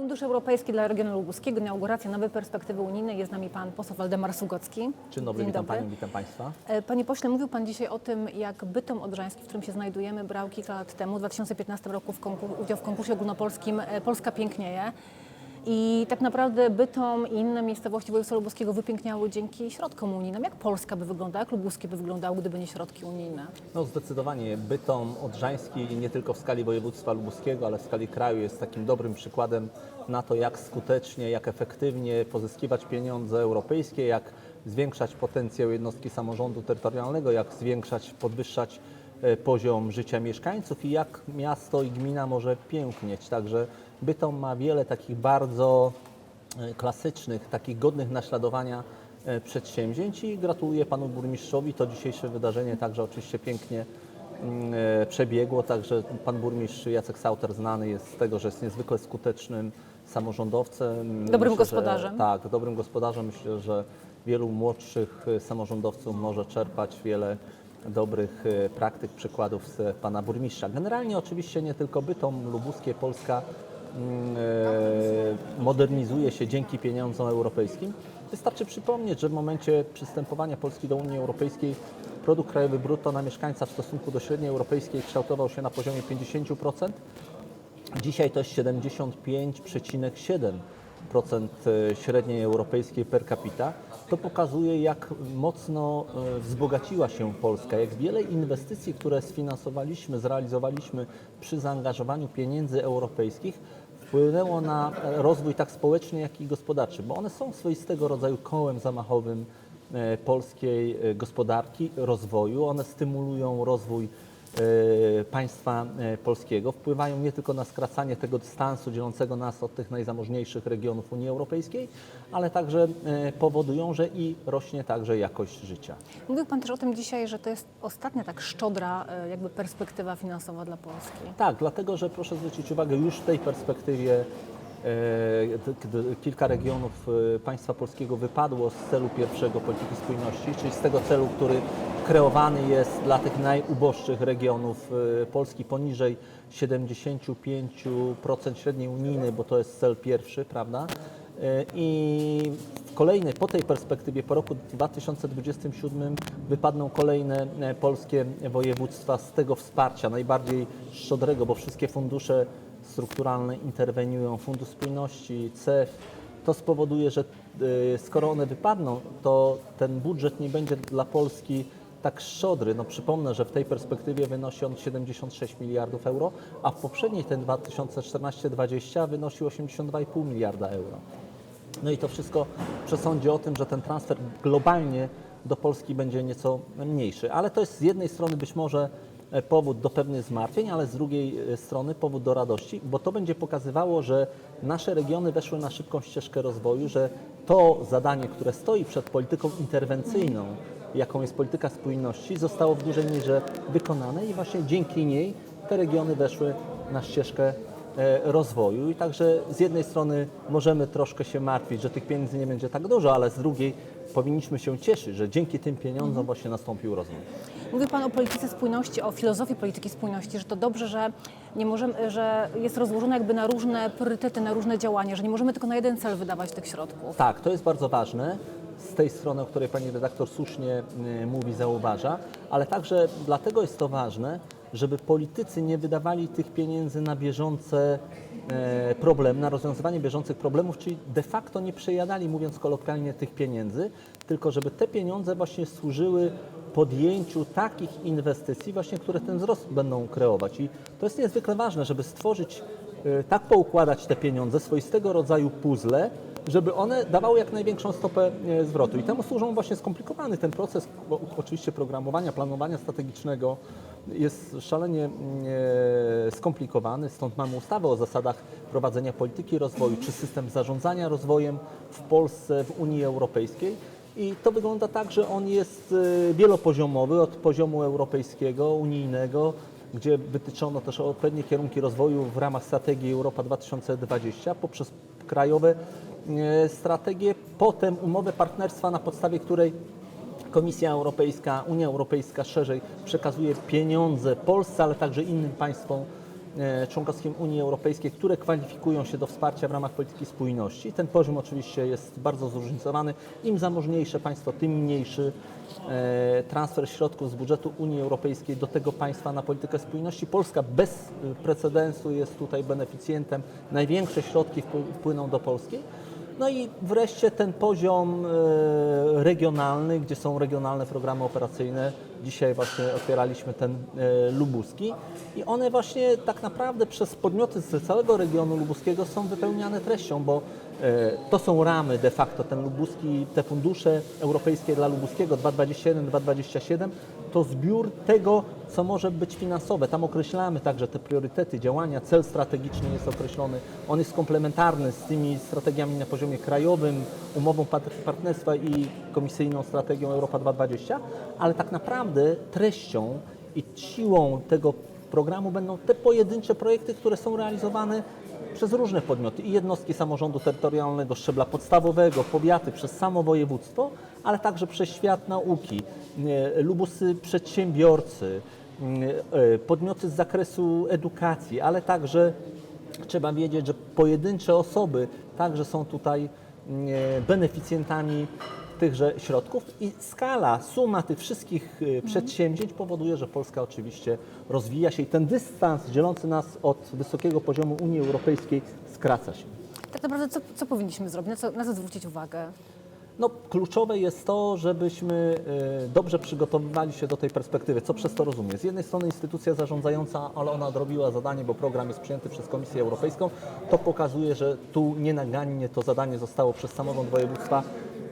Fundusz Europejski dla Regionu Lubuskiego, inauguracja nowej perspektywy unijnej. Jest z nami pan poseł Waldemar Sługocki. Dzień dobry, witam Panią, witam Państwa. E, Panie pośle, mówił Pan dzisiaj o tym, jak Bytom Odrzański, w którym się znajdujemy, brał kilka lat temu, w 2015 roku w udział w konkursie ogólnopolskim e, Polska pięknieje. I tak naprawdę Bytom i inne miejscowości województwa lubuskiego wypiękniały dzięki środkom unijnym. Jak Polska by wyglądała, jak Lubuskie by wyglądało, gdyby nie środki unijne? No zdecydowanie Bytom Odrzański nie tylko w skali województwa lubuskiego, ale w skali kraju jest takim dobrym przykładem na to, jak skutecznie, jak efektywnie pozyskiwać pieniądze europejskie, jak zwiększać potencjał jednostki samorządu terytorialnego, jak zwiększać, podwyższać e, poziom życia mieszkańców i jak miasto i gmina może pięknieć. Także Bytom ma wiele takich bardzo e, klasycznych, takich godnych naśladowania e, przedsięwzięć i gratuluję panu burmistrzowi. To dzisiejsze wydarzenie także oczywiście pięknie mm, e, przebiegło, także pan burmistrz Jacek Sauter znany jest z tego, że jest niezwykle skutecznym samorządowcem. Dobrym Myślę, gospodarzem. Że, tak, dobrym gospodarzem. Myślę, że wielu młodszych samorządowców może czerpać wiele dobrych praktyk, przykładów z pana burmistrza. Generalnie oczywiście nie tylko Bytom, Lubuskie, Polska modernizuje się dzięki pieniądzom europejskim. Wystarczy przypomnieć, że w momencie przystępowania Polski do Unii Europejskiej produkt krajowy brutto na mieszkańca w stosunku do średniej europejskiej kształtował się na poziomie 50%. Dzisiaj to jest 75,7% średniej europejskiej per capita. To pokazuje, jak mocno e, wzbogaciła się Polska, jak wiele inwestycji, które sfinansowaliśmy, zrealizowaliśmy przy zaangażowaniu pieniędzy europejskich, wpłynęło na rozwój tak społeczny, jak i gospodarczy, bo one są swoistego rodzaju kołem zamachowym e, polskiej e, gospodarki, rozwoju. One stymulują rozwój e, państwa e, polskiego, wpływają nie tylko na skracanie tego dystansu dzielącego nas od tych najzamożniejszych regionów Unii Europejskiej, ale także e, powodują, że i rośnie także jakość życia. Mówił Pan też o tym dzisiaj, że to jest ostatnia tak szczodra e, jakby perspektywa finansowa dla Polski. Tak, dlatego że proszę zwrócić uwagę, już w tej perspektywie e, kilka regionów e, państwa polskiego wypadło z celu pierwszego polityki spójności, czyli z tego celu, który kreowany jest dla tych najuboższych regionów e, Polski poniżej 75% średniej unijnej, bo to jest cel pierwszy, prawda? E, I w kolejnej, po tej perspektywie, po roku 2027 wypadną kolejne e, polskie województwa z tego wsparcia, najbardziej szczodrego, bo wszystkie fundusze strukturalne interweniują, Fundusz Spójności, CEF. To spowoduje, że e, skoro one wypadną, to ten budżet nie będzie dla Polski tak szczodry. No przypomnę, że w tej perspektywie wynosi on 76 miliardów euro, a w poprzedniej, ten 2014-2020, wynosił 82,5 miliarda euro. No i to wszystko przesądzi o tym, że ten transfer globalnie do Polski będzie nieco mniejszy. Ale to jest z jednej strony być może powód do pewnych zmartwień, ale z drugiej e, strony powód do radości, bo to będzie pokazywało, że nasze regiony weszły na szybką ścieżkę rozwoju, że to zadanie, które stoi przed polityką interwencyjną, jaką jest polityka spójności, zostało w dużej mierze wykonane i właśnie dzięki niej te regiony weszły na ścieżkę e, rozwoju i także z jednej strony możemy troszkę się martwić, że tych pieniędzy nie będzie tak dużo, ale z drugiej powinniśmy się cieszyć, że dzięki tym pieniądzom właśnie nastąpił rozwój. Mówił Pan o polityce spójności, o filozofii polityki spójności, że to dobrze, że, nie możemy, że jest rozłożone jakby na różne priorytety, na różne działania, że nie możemy tylko na jeden cel wydawać tych środków. Tak, to jest bardzo ważne z tej strony, o której pani redaktor słusznie y, mówi, zauważa, ale także dlatego jest to ważne, żeby politycy nie wydawali tych pieniędzy na bieżące e, problemy, na rozwiązywanie bieżących problemów, czyli de facto nie przejadali, mówiąc kolokwialnie, tych pieniędzy, tylko żeby te pieniądze właśnie służyły podjęciu takich inwestycji właśnie, które ten wzrost będą kreować. I to jest niezwykle ważne, żeby stworzyć, e, tak poukładać te pieniądze, swoistego rodzaju puzzle, żeby one dawały jak największą stopę e, zwrotu. I temu służą właśnie skomplikowany ten proces, oczywiście programowania, planowania strategicznego jest szalenie mm, e, skomplikowany, stąd mamy ustawę o zasadach prowadzenia polityki rozwoju, czy system zarządzania rozwojem w Polsce, w Unii Europejskiej. I to wygląda tak, że on jest e, wielopoziomowy, od poziomu europejskiego, unijnego, gdzie wytyczono też odpowiednie kierunki rozwoju w ramach strategii Europa 2020 poprzez krajowe e, strategie, potem umowę partnerstwa, na podstawie której Komisja Europejska, Unia Europejska szerzej przekazuje pieniądze Polsce, ale także innym państwom e, członkowskim Unii Europejskiej, które kwalifikują się do wsparcia w ramach polityki spójności. Ten poziom oczywiście jest bardzo zróżnicowany. Im zamożniejsze państwo, tym mniejszy e, transfer środków z budżetu Unii Europejskiej do tego państwa na politykę spójności. Polska bez precedensu jest tutaj beneficjentem. Największe środki wpły- wpłyną do Polski. No i wreszcie ten poziom e, regionalny, gdzie są regionalne programy operacyjne. Dzisiaj właśnie otwieraliśmy ten e, lubuski i one właśnie tak naprawdę przez podmioty z całego regionu lubuskiego są wypełniane treścią, bo e, to są ramy de facto, ten lubuski, te fundusze europejskie dla lubuskiego 221-227 to zbiór tego, co może być finansowe. Tam określamy także te priorytety działania, cel strategiczny jest określony. On jest komplementarny z tymi strategiami na poziomie krajowym, umową partnerstwa i komisyjną strategią Europa 2020, ale tak naprawdę treścią i siłą tego programu będą te pojedyncze projekty, które są realizowane przez różne podmioty i jednostki samorządu terytorialnego szczebla podstawowego, powiaty, przez samo województwo, ale także przez świat nauki, lubusy przedsiębiorcy, e, podmioty z zakresu edukacji, ale także trzeba wiedzieć, że pojedyncze osoby także są tutaj beneficjentami tychże środków i skala, suma tych wszystkich e, przedsięwzięć powoduje, że Polska oczywiście rozwija się i ten dystans dzielący nas od wysokiego poziomu Unii Europejskiej skraca się. Tak naprawdę co, co powinniśmy zrobić, na co, na co zwrócić uwagę? No, kluczowe jest to, żebyśmy e, dobrze przygotowywali się do tej perspektywy. Co przez to rozumiem? Z jednej strony instytucja zarządzająca, ale ona odrobiła zadanie, bo program jest przyjęty przez Komisję Europejską. To pokazuje, że tu nienagannie to zadanie zostało przez samorząd województwa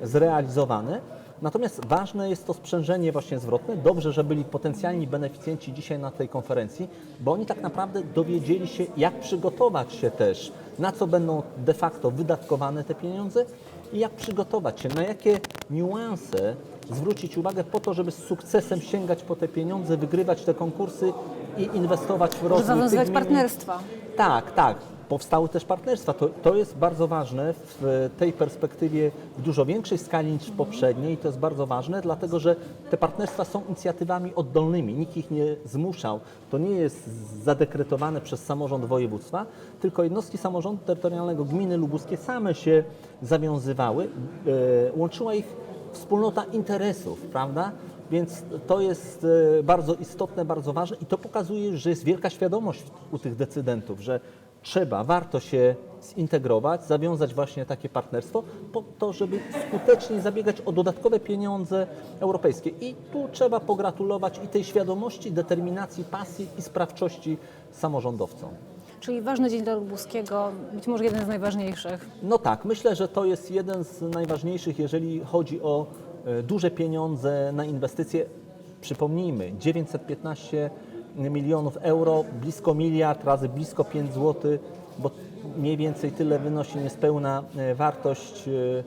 zrealizowane. Natomiast ważne jest to sprzężenie właśnie zwrotne. Dobrze, że byli potencjalni beneficjenci dzisiaj na tej konferencji, bo oni tak naprawdę dowiedzieli się, jak przygotować się też, na co będą de facto wydatkowane te pieniądze i jak przygotować się, na jakie niuanse zwrócić uwagę po to, żeby z sukcesem sięgać po te pieniądze, wygrywać te konkursy i inwestować w rozwój zawiązywać partnerstwa. Tak, tak. Powstały też partnerstwa. To, to jest bardzo ważne w tej perspektywie w dużo większej skali niż poprzedniej i to jest bardzo ważne, dlatego że te partnerstwa są inicjatywami oddolnymi. Nikt ich nie zmuszał. To nie jest zadekretowane przez samorząd województwa, tylko jednostki samorządu terytorialnego gminy lubuskie same się zawiązywały. E, łączyła ich wspólnota interesów, prawda? Więc to jest e, bardzo istotne, bardzo ważne i to pokazuje, że jest wielka świadomość u tych decydentów, że trzeba, warto się zintegrować, zawiązać właśnie takie partnerstwo po to, żeby skutecznie zabiegać o dodatkowe pieniądze europejskie. I tu trzeba pogratulować i tej świadomości, determinacji, pasji i sprawczości samorządowcom. Czyli ważny dzień dla Lubuskiego, być może jeden z najważniejszych. No tak, myślę, że to jest jeden z najważniejszych, jeżeli chodzi o e, duże pieniądze na inwestycje. Przypomnijmy, 915 milionów euro, blisko miliard razy blisko 5 zł, bo mniej więcej tyle wynosi niespełna e, wartość e, e,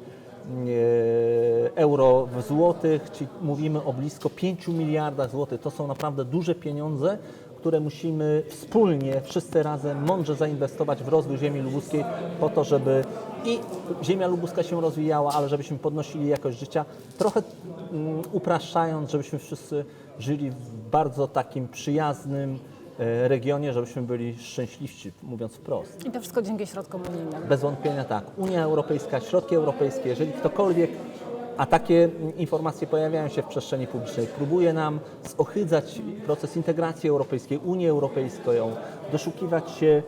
euro w złotych, czyli mówimy o blisko 5 miliardach złotych. To są naprawdę duże pieniądze, które musimy wspólnie, wszyscy razem mądrze zainwestować w rozwój ziemi lubuskiej po to, żeby i ziemia lubuska się rozwijała, ale żebyśmy podnosili jakość życia, trochę mm, upraszczając, żebyśmy wszyscy żyli w bardzo takim przyjaznym e, regionie, żebyśmy byli szczęśliwsi, mówiąc wprost. I to wszystko dzięki środkom unijnym. Bez wątpienia tak. Unia Europejska, środki europejskie, jeżeli ktokolwiek, a takie informacje pojawiają się w przestrzeni publicznej, próbuje nam zohydzać proces integracji europejskiej, Unię Europejską, doszukiwać się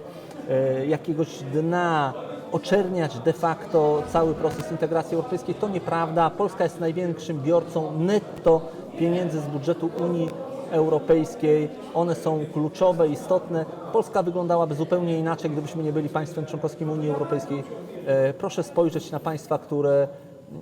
e, jakiegoś dna, oczerniać de facto cały proces integracji europejskiej, to nieprawda. Polska jest największym biorcą netto pieniędzy z budżetu Unii Europejskiej. One są kluczowe, istotne. Polska wyglądałaby zupełnie inaczej, gdybyśmy nie byli państwem członkowskim Unii Europejskiej. E, Proszę spojrzeć na państwa, które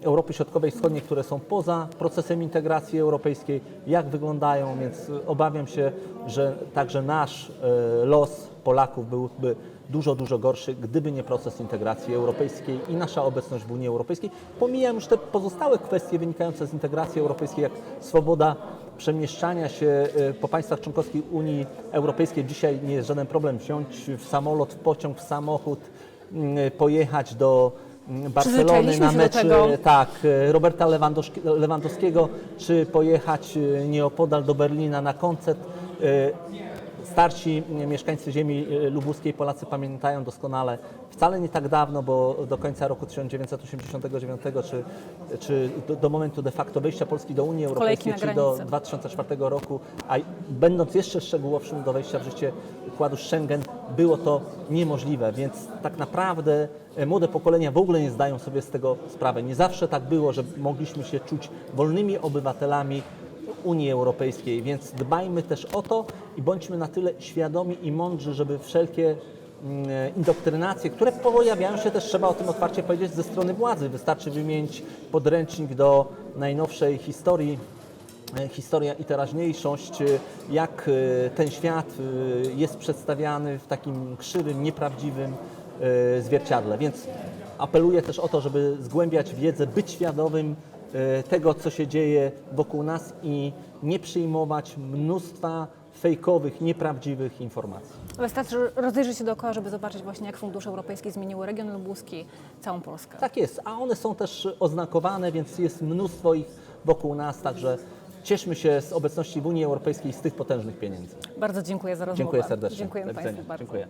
Europy Środkowej i Wschodniej, które są poza procesem integracji europejskiej, jak wyglądają, więc obawiam się, że także nasz e, los Polaków byłby dużo, dużo gorszy, gdyby nie proces integracji europejskiej i nasza obecność w Unii Europejskiej. Pomijam już te pozostałe kwestie wynikające z integracji europejskiej, jak swoboda przemieszczania się e, po państwach członkowskich Unii Europejskiej. Dzisiaj nie jest żaden problem wsiąść w samolot, w pociąg, w samochód, mm, pojechać do Barcelony Przyzwyczailiśmy na mecz e, tak, e, Roberta Lewandowski- Lewandowskiego, czy pojechać e, nieopodal do Berlina na koncert. Starsi mieszkańcy ziemi e, lubuskiej, Polacy pamiętają doskonale, wcale nie tak dawno, bo do końca roku 1989 czy, czy do, do momentu de facto wejścia Polski do Unii Europejskiej, czyli do granicy. 2004 roku, a będąc jeszcze szczegółowszym do wejścia w życie układu Schengen, było to niemożliwe, więc tak naprawdę e, młode pokolenia w ogóle nie zdają sobie z tego sprawy. Nie zawsze tak było, że mogliśmy się czuć wolnymi obywatelami Unii Europejskiej, więc dbajmy też o to i bądźmy na tyle świadomi i mądrzy, żeby wszelkie mm, e, indoktrynacje, które pojawiają się też, trzeba o tym otwarcie powiedzieć, ze strony władzy. Wystarczy wymienić podręcznik do najnowszej historii e, historia i teraźniejszość, e, jak ten świat jest przedstawiany w takim krzywym, nieprawdziwym zwierciadle. Więc apeluję też o to, żeby zgłębiać wiedzę, być świadomym tego, co się dzieje wokół nas i nie przyjmować mnóstwa fejkowych, nieprawdziwych informacji. Wystarczy rozejrzeć się dookoła, żeby zobaczyć właśnie, jak fundusze europejskie zmieniły region lubuski, całą Polskę. Tak jest, a one są też oznakowane, więc jest mnóstwo ich wokół nas, także cieszmy się z obecności w Unii Europejskiej z tych potężnych pieniędzy. Bardzo dziękuję za rozmowę. Dziękuję serdecznie. Dziękujemy Państwu bardzo. Dziękuję.